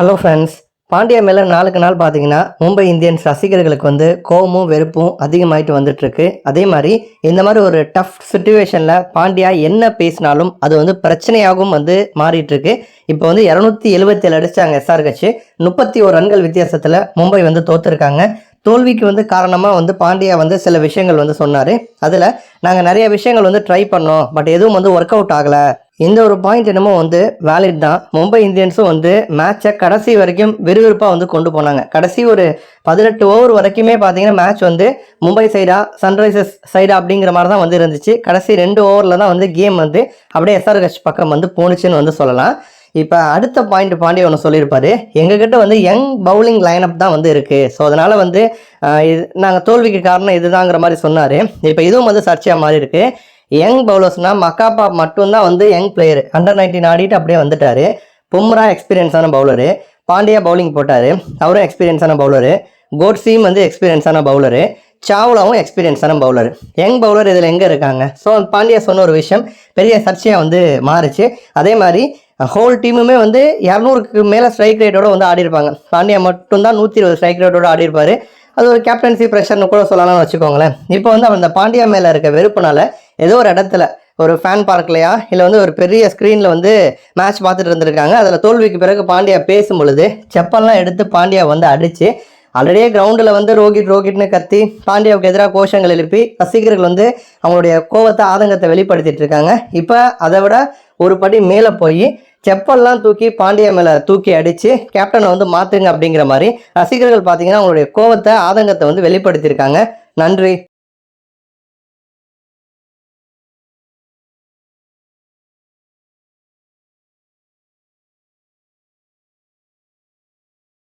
Hello friends Pandya மேலே நாளுக்கு நாள் பார்த்தீங்கன்னா மும்பை இந்தியன்ஸ் ரசிகர்களுக்கு வந்து கோபமும் வெறுப்பும் அதிகமாயிட்டு வந்துட்டுருக்கு. அதே மாதிரி இந்த மாதிரி ஒரு டஃப் சுச்சுவேஷனில் பாண்டியா என்ன பேசினாலும் அது வந்து பிரச்சனையாகவும் வந்து மாறிட்டுருக்கு. இப்போ வந்து இரநூத்தி எழுபத்தேழு அடிச்சாங்க எஸ்ஆர் கட்சி. முப்பத்தி ஒரு ரன்கள் வித்தியாசத்தில் மும்பை வந்து தோத்துருக்காங்க. தோல்விக்கு வந்து காரணமாக வந்து பாண்டியா வந்து சில விஷயங்கள் வந்து சொன்னார். அதில் நாங்கள் நிறைய விஷயங்கள் வந்து ட்ரை பண்ணோம். பட் எதுவும் வந்து ஒர்க் அவுட் ஆகலை. இந்த ஒரு பாயிண்ட் என்னமோ வந்து வேலிட் தான். மும்பை இந்தியன்ஸும் வந்து மேட்சை கடைசி வரைக்கும் விறுவிறுப்பாக வந்து கொண்டு போனாங்க. கடைசி ஒரு பதினெட்டு ஓவர் வரைக்குமே பார்த்தீங்கன்னா மேட்ச் வந்து மும்பை சைடா சன்ரைசர்ஸ் சைடா அப்படிங்கிற மாதிரி தான் வந்து இருந்துச்சு. கடைசி ரெண்டு ஓவரில் தான் வந்து கேம் வந்து அப்படியே எஸ்ஆர்ஹெச் பக்கம் வந்து போணுச்சுன்னு வந்து சொல்லலாம். இப்போ அடுத்த பாயிண்ட் பாண்டிய ஒன்று சொல்லியிருப்பாரு. எங்ககிட்ட வந்து யங் பவுலிங் லைனப் தான் வந்து இருக்குது ஸோ அதனால் வந்து இது நாங்கள் தோல்விக்கு காரணம் இதுதாங்கிற மாதிரி சொன்னார். இப்போ இதுவும் வந்து சர்ச்சையாக மாதிரி இருக்குது யங் பவுலர்ஸ்னால் மக்காப்பா மட்டும்தான் வந்து யங் பிளேயர் அண்டர் நைன்டீன் ஆடிட்டு அப்படியே வந்துட்டார். பும்ரா எக்ஸ்பீரியன்ஸான பவுலரு. பாண்டியா பவுலிங் போட்டார். அவரும் எக்ஸ்பீரியன்ஸான பவுலரு கோட்ஸியும் வந்து எக்ஸ்பீரியன்ஸான பவுலரு சாவ்லாவும் எக்ஸ்பீரியன்ஸான பவுலர் யங் பவுலர் இதில் எங்கே இருக்காங்க? ஸோ பாண்டியா சொன்ன ஒரு விஷயம். பெரிய சர்ச்சையாக வந்து மாறுச்சு. அதே மாதிரி ஹோல் டீமுமே வந்து இரநூறுக்கு மேலே ஸ்ட்ரைக் ரேட்டோட வந்து ஆடி இருப்பாங்க பாண்டியா மட்டும்தான் நூற்றி இருபது ஸ்ட்ரைக் ரேட்டோட ஆடிருப்பார். அது ஒரு கேப்டன்சி ப்ரெஷர்னு கூட சொல்லலாம்னு வச்சுக்கோங்களேன். இப்போ வந்து அவன் அந்த பாண்டியா மேலே இருக்க வெறுப்புனால ஏதோ ஒரு இடத்துல ஒரு ஃபேன் பார்க்லையா இல்லை வந்து ஒரு பெரிய ஸ்க்ரீனில் வந்து மேட்ச் பார்த்துட்டு இருந்திருக்காங்க. அதில் தோல்விக்கு பிறகு பாண்டியா பேசும் பொழுது செப்பல்லாம் எடுத்து பாண்டியா வந்து அடித்து ஆல்ரெடியே கிரவுண்டில் வந்து ரோகிட் ரோகிட்னு கத்தி பாண்டியாவுக்கு எதிராக கோஷங்கள் எழுப்பி ரசிகர்கள் வந்து அவங்களுடைய கோவத்தை ஆதங்கத்தை வெளிப்படுத்திட்டு இருக்காங்க. இப்போ அதை விட ஒரு படி மேலே போய் செப்பல்லாம் தூக்கி பாண்டியா மேலே தூக்கி அடித்து கேப்டனை வந்து மாற்றுங்க அப்படிங்கிற மாதிரி ரசிகர்கள் பார்த்தீங்கன்னா அவங்களுடைய கோவத்தை ஆதங்கத்தை வந்து வெளிப்படுத்தியிருக்காங்க. நன்றி.